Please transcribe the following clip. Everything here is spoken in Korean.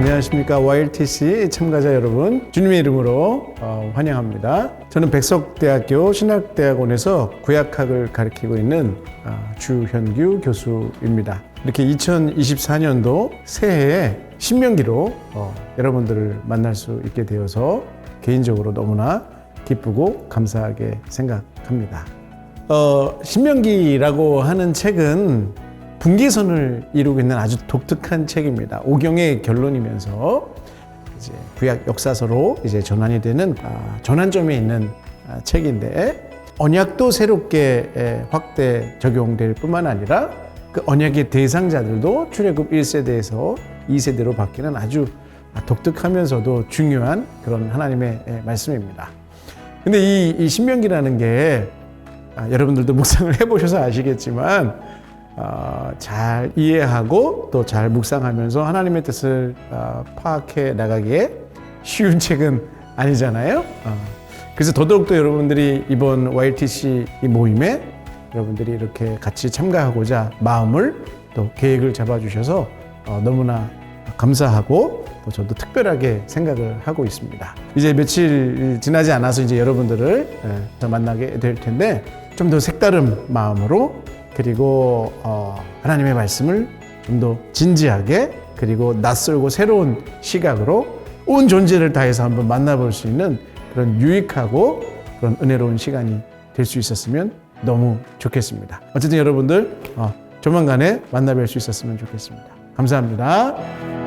안녕하십니까 YLTC 참가자 여러분 주님의 이름으로 어, 환영합니다. 저는 백석대학교 신학대학원에서 구약학을 가르치고 있는 아, 주현규 교수입니다. 이렇게 2024년도 새해에 신명기로 어, 여러분들을 만날 수 있게 되어서 개인적으로 너무나 기쁘고 감사하게 생각합니다. 어, 신명기라고 하는 책은 분기선을 이루고 있는 아주 독특한 책입니다. 오경의 결론이면서 이제 구약 역사서로 이제 전환이 되는 아, 전환점에 있는 아, 책인데 언약도 새롭게 에, 확대 적용될 뿐만 아니라 그 언약의 대상자들도 출애굽 1세대에서 2세대로 바뀌는 아주 독특하면서도 중요한 그런 하나님의 에, 말씀입니다. 근데 이, 이 신명기라는 게 아, 여러분들도 묵상을 해보셔서 아시겠지만 어, 잘 이해하고 또 잘 묵상하면서 하나님의 뜻을 어, 파악해 나가기에 쉬운 책은 아니잖아요. 어, 그래서 더더욱더 여러분들이 이번 YTC 이 모임에 여러분들이 이렇게 같이 참가하고자 마음을 또 계획을 잡아주셔서 어, 너무나 감사하고 또 저도 특별하게 생각을 하고 있습니다. 이제 며칠 지나지 않아서 이제 여러분들을 예, 더 만나게 될 텐데 좀 더 색다른 마음으로 그리고 어, 하나님의 말씀을 좀 더 진지하게 그리고 낯설고 새로운 시각으로 온 존재를 다해서 한번 만나볼 수 있는 그런 유익하고 그런 은혜로운 시간이 될 수 있었으면 너무 좋겠습니다. 어쨌든 여러분들 어, 조만간에 만나뵐 수 있었으면 좋겠습니다. 감사합니다.